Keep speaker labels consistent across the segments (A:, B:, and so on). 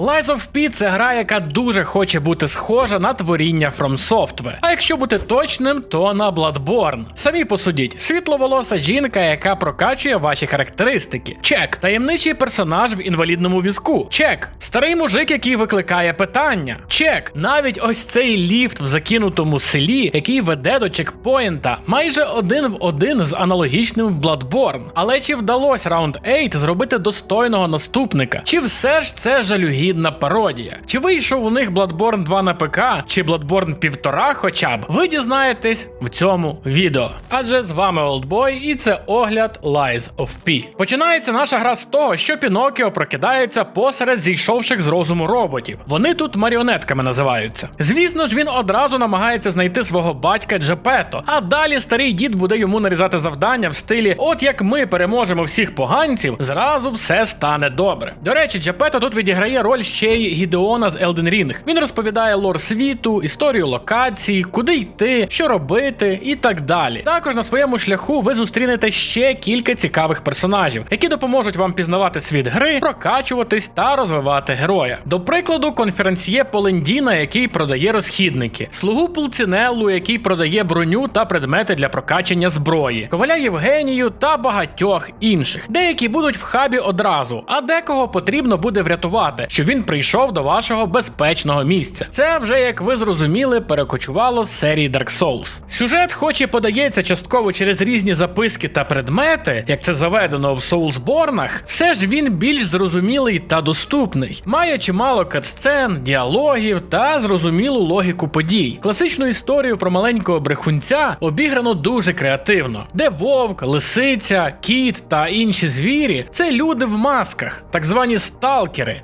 A: Lies of P це гра, яка дуже хоче бути схожа на творіння From Software. А якщо бути точним, то на Bloodborne. Самі посудіть, світловолоса жінка, яка прокачує ваші характеристики. Чек. Таємничий персонаж в інвалідному візку. Чек. Старий мужик, який викликає питання. Чек. Навіть ось цей ліфт в закинутому селі, який веде до чекпоінта, майже один в один з аналогічним в Bloodborne. Але чи вдалося Round 8 зробити достойного наступника? Чи все ж це жалюгідна пародія? Чи вийшов у них Bloodborne 2 на ПК, чи Bloodborne 1,5 хоча б? Ви дізнаєтесь в цьому відео. Адже з вами Oldboy і це огляд Lies of P. Починається наша гра з того, що Пінокіо прокидається посеред зійшовших з розуму роботів. Вони тут маріонетками називаються. Звісно ж, він одразу намагається знайти свого батька Джепето, а далі старий дід буде йому нарізати завдання в стилі: от як ми переможемо всіх поганців, зразу все стане добре. До речі, Джепето тут відіграє роль ще й Гідеона з Elden Ring. Він розповідає лор світу, історію локації, куди йти, що робити і так далі. Також на своєму шляху ви зустрінете ще кілька цікавих персонажів, які допоможуть вам пізнавати світ гри, прокачуватись та розвивати героя. До прикладу, конференсьє Полендіна, який продає розхідники, слугу Пулцінеллу, який продає броню та предмети для прокачання зброї, коваля Євгенію та багатьох інших. Деякі будуть в хабі одразу, а декого потрібно буде врятувати, щоб він прийшов до вашого безпечного місця. Це вже, як ви зрозуміли, перекочувало з серії Dark Souls. Сюжет, хоч і подається частково через різні записки та предмети, як це заведено в Soulsborne'ах, все ж він більш зрозумілий та доступний. Має чимало катсцен, діалогів та зрозумілу логіку подій. Класичну історію про маленького брехунця обіграно дуже креативно, де вовк, лисиця, кіт та інші звірі це люди в масках, так звані сталкери,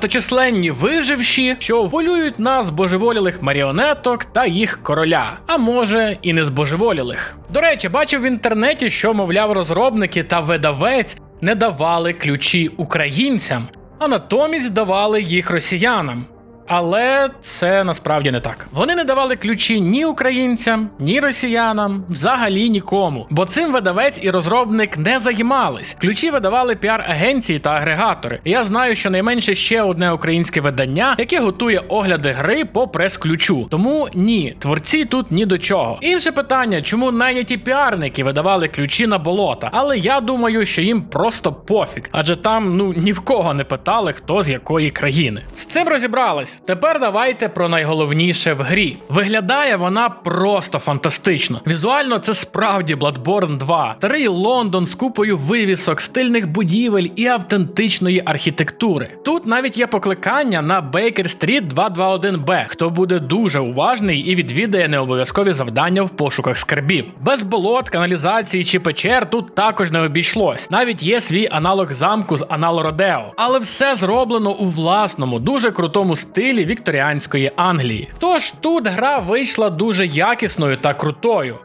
A: небагаточисленні виживші, що полюють на збожеволілих маріонеток та їх короля, а може і не збожеволілих. До речі, бачив в інтернеті, що мовляв розробники та видавець не давали ключі українцям, а натомість давали їх росіянам. Але це насправді не так. Вони не давали ключі ні українцям, ні росіянам, взагалі нікому. Бо цим видавець і розробник не займались. Ключі видавали піар-агенції та агрегатори. Я знаю, що найменше ще одне українське видання, яке готує огляди гри по прес-ключу. Тому ні, творці тут ні до чого. Інше питання, чому найняті піарники видавали ключі на болота, але я думаю, що їм просто пофіг, адже там ну ні в кого не питали, хто з якої країни. З цим розібрались. Тепер давайте про найголовніше в грі. Виглядає вона просто фантастично. Візуально це справді Bloodborne 2. Старий Лондон з купою вивісок, стильних будівель і автентичної архітектури. Тут навіть є покликання на Baker Street 221B, хто буде дуже уважний і відвідає необов'язкові завдання в пошуках скарбів. Без болот, каналізації чи печер тут також не обійшлось. Навіть є свій аналог замку з Анал Родео. Але все зроблено у власному, дуже крутому стилі вікторіанської Англії. Тож тут гра вийшла дуже якісною та крутою.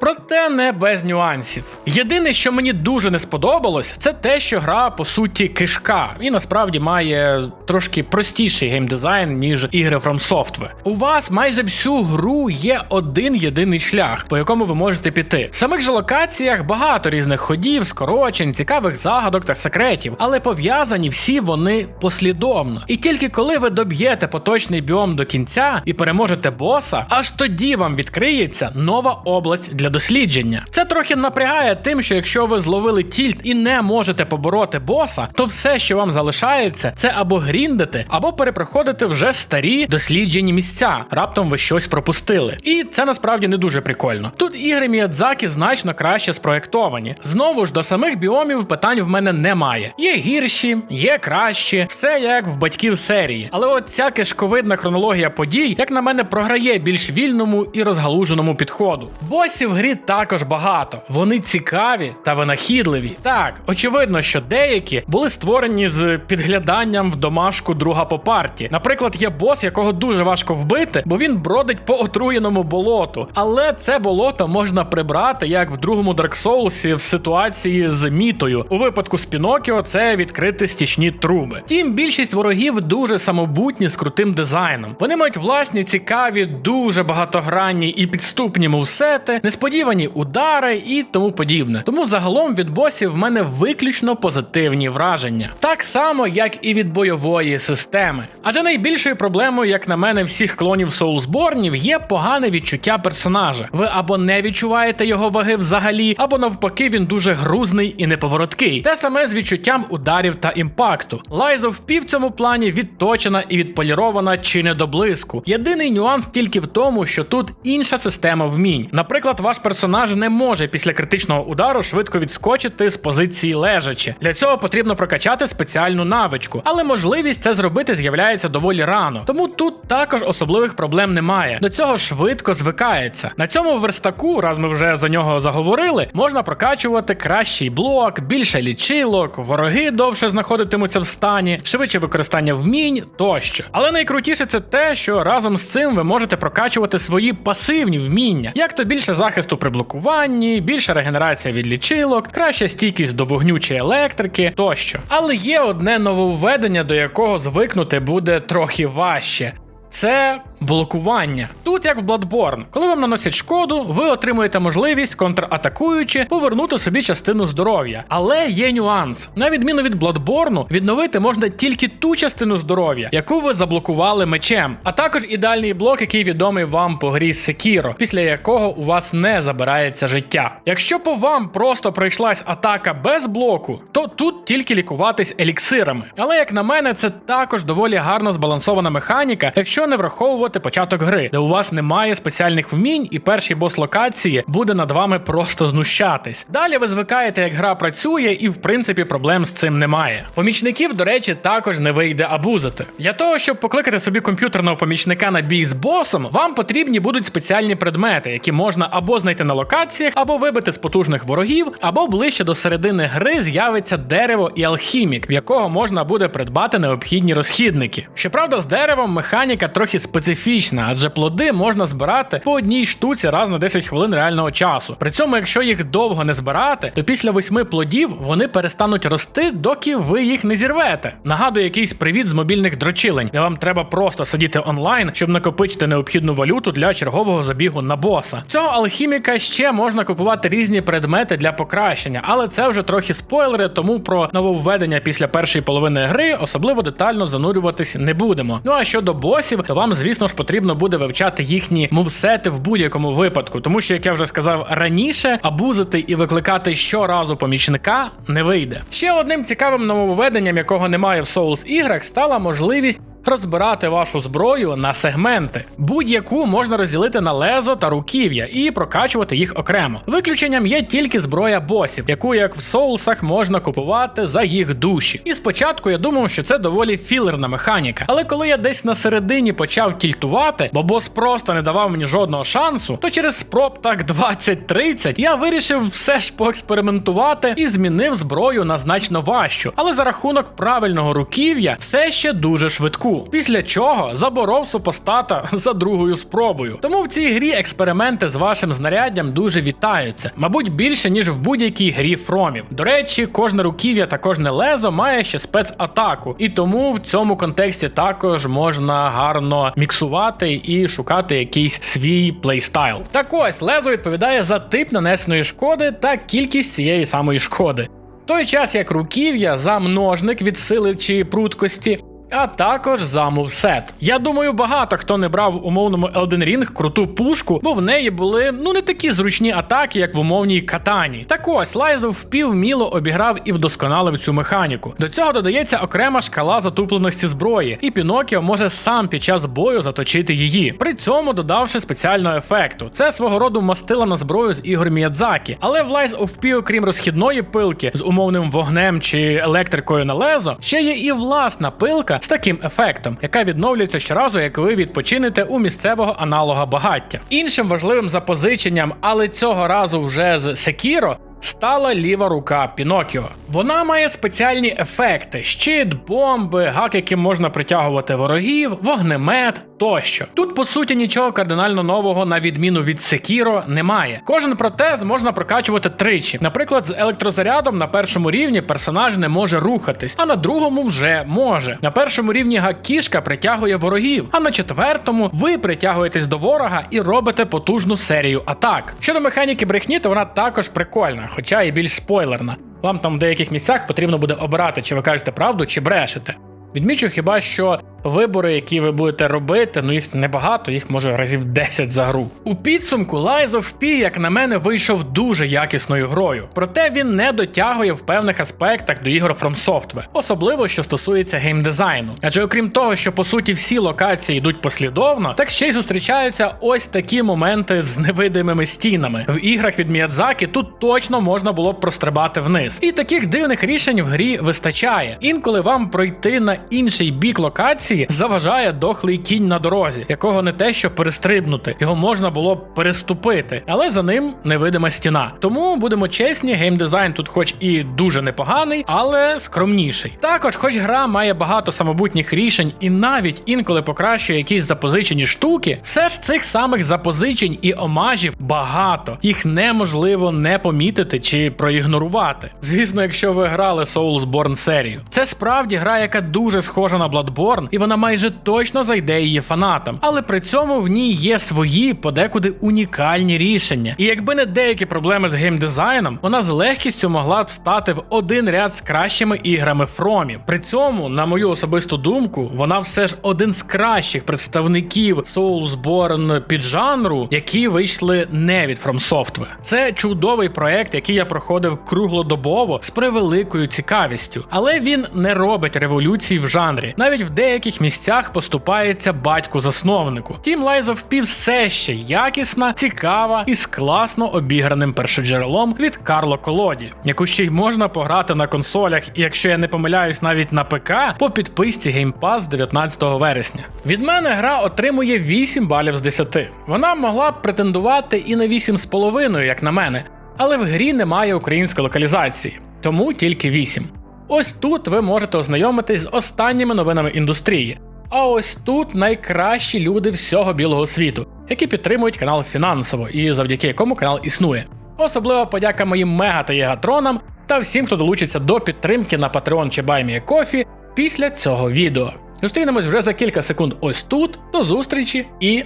A: Проте не без нюансів. Єдине, що мені дуже не сподобалось, це те, що гра по суті кишка, і насправді має трошки простіший геймдизайн, ніж ігри From Software. У вас майже всю гру є один єдиний шлях, по якому ви можете піти. В самих же локаціях багато різних ходів, скорочень, цікавих загадок та секретів, але пов'язані всі вони послідовно. І тільки коли ви доб'єте поточний біом до кінця і переможете боса, аж тоді вам відкриється нова область для дослідження. Це трохи напрягає тим, що якщо ви зловили тільт і не можете побороти боса, то все, що вам залишається, це або гріндити, або перепроходити вже старі досліджені місця. Раптом ви щось пропустили. І це насправді не дуже прикольно. Тут ігри Міядзакі значно краще спроєктовані. Знову ж до самих біомів питань в мене немає. Є гірші, є кращі, все як в батьків серії. Але от ця кишковидна хронологія подій, як на мене, програє більш вільному і розгалуженому підходу. Босів грі також багато. Вони цікаві та винахідливі. Так, очевидно, що деякі були створені з підгляданням в домашку друга по парті. Наприклад, є бос, якого дуже важко вбити, бо він бродить по отруєному болоту. Але це болото можна прибрати, як в другому Dark Souls в ситуації з мітою. У випадку з Пінокіо це відкрити стічні труби. Тім більшість ворогів дуже самобутні з крутим дизайном. Вони мають власні цікаві, дуже багатогранні і підступні мувсети, несподівані несподівані удари і тому подібне. Тому загалом від босів в мене виключно позитивні враження, так само як і від бойової системи. Адже найбільшою проблемою, як на мене, всіх клонів Soulsborne є погане відчуття персонажа. Ви або не відчуваєте його ваги взагалі, або навпаки, він дуже грузний і неповороткий. Те саме з відчуттям ударів та імпакту. Of P цьому плані відточена і відполірована чи не до блиску. Єдиний нюанс тільки в тому, що тут інша система вмінь. Наприклад, ваш персонаж не може після критичного удару швидко відскочити з позиції лежачи. Для цього потрібно прокачати спеціальну навичку, але можливість це зробити з'являється доволі рано. Тому тут також особливих проблем немає. До цього швидко звикається. На цьому верстаку, раз ми вже за нього заговорили, можна прокачувати кращий блок, більше лічилок, вороги довше знаходитимуться в стані, швидше використання вмінь тощо. Але найкрутіше це те, що разом з цим ви можете прокачувати свої пасивні вміння, як то більше захисту при блокуванні, більша регенерація від лічилок, краща стійкість до вогню чи електрики тощо. Але є одне нововведення, до якого звикнути буде трохи важче. Це блокування. Тут як в Bloodborne. Коли вам наносять шкоду, ви отримуєте можливість, контратакуючи, повернути собі частину здоров'я. Але є нюанс. На відміну від Bloodborne, відновити можна тільки ту частину здоров'я, яку ви заблокували мечем, а також ідеальний блок, який відомий вам по грі Sekiro, після якого у вас не забирається життя. Якщо по вам просто пройшлась атака без блоку, то тут тільки лікуватись еліксирами. Але як на мене, це також доволі гарно збалансована механіка, якщо не враховувати початок гри, де у вас немає спеціальних вмінь, і перший бос локації буде над вами просто знущатись. Далі ви звикаєте, як гра працює, і в принципі проблем з цим немає. Помічників, до речі, також не вийде абузити. Для того, щоб покликати собі комп'ютерного помічника на бій з босом, вам потрібні будуть спеціальні предмети, які можна або знайти на локаціях, або вибити з потужних ворогів, або ближче до середини гри з'явиться дерево і алхімік, в якого можна буде придбати необхідні розхідники. Щоправда, з деревом механіка трохи специфічна, адже плоди можна збирати по одній штуці раз на 10 хвилин реального часу. При цьому, якщо їх довго не збирати, то після восьми плодів вони перестануть рости, доки ви їх не зірвете. Нагадую, якийсь привіт з мобільних дрочилень, де вам треба просто сидіти онлайн, щоб накопичити необхідну валюту для чергового забігу на боса. Цього алхіміка ще можна купувати різні предмети для покращення, але це вже трохи спойлери, тому про нововведення після першої половини гри особливо детально занурюватись не будемо. Ну а щодо босів, то вам, звісно ж, потрібно буде вивчати їхні мувсети в будь-якому випадку, тому що, як я вже сказав раніше, абузити і викликати щоразу помічника не вийде. Ще одним цікавим нововведенням, якого немає в Souls іграх, стала можливість. Розбирати вашу зброю на сегменти. Будь-яку можна розділити на лезо та руків'я і прокачувати їх окремо. Виключенням є тільки зброя босів, яку як в соусах можна купувати за їх душі. І спочатку я думав, що це доволі філерна механіка. Але коли я десь на середині почав тільтувати, бо бос просто не давав мені жодного шансу, то через спроб так 20-30 я вирішив все ж поекспериментувати і змінив зброю на значно важчу, але за рахунок правильного руків'я все ще дуже швидку. Після чого заборов супостата за другою спробою. Тому в цій грі експерименти з вашим знаряддям дуже вітаються, мабуть, більше ніж в будь-якій грі фромів. До речі, кожне руків'я та кожне лезо має ще спецатаку, і тому в цьому контексті також можна гарно міксувати і шукати якийсь свій плейстайл. Так ось лезо відповідає за тип нанесеної шкоди та кількість цієї самої шкоди. В той час як руків'я за множник від сили чи пруткості. А також за мувсет. Я думаю, багато хто не брав в умовному Elden Ring круту пушку, бо в неї були ну не такі зручні атаки, як в умовній катані. Так ось Лайзов впівміло обіграв і вдосконалив цю механіку. До цього додається окрема шкала затупленості зброї, і Пінокіо може сам під час бою заточити її, при цьому додавши спеціального ефекту. Це свого роду мастила на зброю з ігор Міядзакі. Але в Lies of P, окрім розхідної пилки з умовним вогнем чи електрикою на лезо, ще є і власна пилка з таким ефектом, яка відновлюється щоразу, як ви відпочинете у місцевого аналога багаття. Іншим важливим запозиченням, але цього разу вже з Sekiro, стала ліва рука Пінокіо. Вона має спеціальні ефекти: щит, бомби, гак, яким можна притягувати ворогів, вогнемет тощо. Тут по суті нічого кардинально нового, на відміну від Секіро, немає. Кожен протез можна прокачувати тричі. Наприклад, з електрозарядом на першому рівні персонаж не може рухатись, а на другому вже може. На першому рівні гак-кішка притягує ворогів, а на четвертому ви притягуєтесь до ворога і робите потужну серію атак. Щодо механіки брехні, то вона також прикольна, хоча і більш спойлерна. Вам там в деяких місцях потрібно буде обирати, чи ви кажете правду, чи брешете. Відмічу хіба що вибори, які ви будете робити, ну їх небагато, їх може разів 10 за гру. У підсумку Lies of P, як на мене, вийшов дуже якісною грою. Проте він не дотягує в певних аспектах до ігор From Software, особливо що стосується геймдизайну. Адже окрім того, що по суті всі локації йдуть послідовно, так ще й зустрічаються ось такі моменти з невидимими стінами. В іграх від Міядзакі тут точно можна було б прострибати вниз. І таких дивних рішень в грі вистачає. Інколи вам пройти на інший бік локації заважає дохлий кінь на дорозі, якого не те, що перестрибнути, його можна було б переступити, але за ним невидима стіна. Тому будемо чесні, геймдизайн тут, хоч і дуже непоганий, але скромніший. Також, хоч гра має багато самобутніх рішень і навіть інколи покращує якісь запозичені штуки, все ж цих самих запозичень і омажів багато. Їх неможливо не помітити чи проігнорувати. Звісно, якщо ви грали Soulsborne серію. Це справді гра, яка дуже схожа на Bloodborne, і вона майже точно зайде її фанатам. Але при цьому в ній є свої подекуди унікальні рішення. І якби не деякі проблеми з геймдизайном, вона з легкістю могла б стати в один ряд з кращими іграми Фромів. При цьому, на мою особисту думку, вона все ж один з кращих представників Soulsborne піджанру, які вийшли не від From Software. Це чудовий проект, який я проходив круглодобово з превеликою цікавістю, але він не робить революції в жанрі. Навіть в деяких місцях поступається батьку засновнику. Тім Lies of P все ще якісна, цікава і з класно обіграним першоджерелом від Карло Колоді, яку ще й можна пограти на консолях, і якщо я не помиляюсь, навіть на ПК по підписці Game Pass 19 вересня. Від мене гра отримує 8 балів з 10. Вона могла б претендувати і на 8,5, як на мене, але в грі немає української локалізації, тому тільки 8. Ось тут ви можете ознайомитись з останніми новинами індустрії. А ось тут найкращі люди всього білого світу, які підтримують канал фінансово і завдяки якому канал існує. Особлива подяка моїм мега та єгатронам та всім, хто долучиться до підтримки на Patreon чи BuyMeACoffee після цього відео. Зустрінемось вже за кілька секунд ось тут. До зустрічі і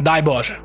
A: дай Боже!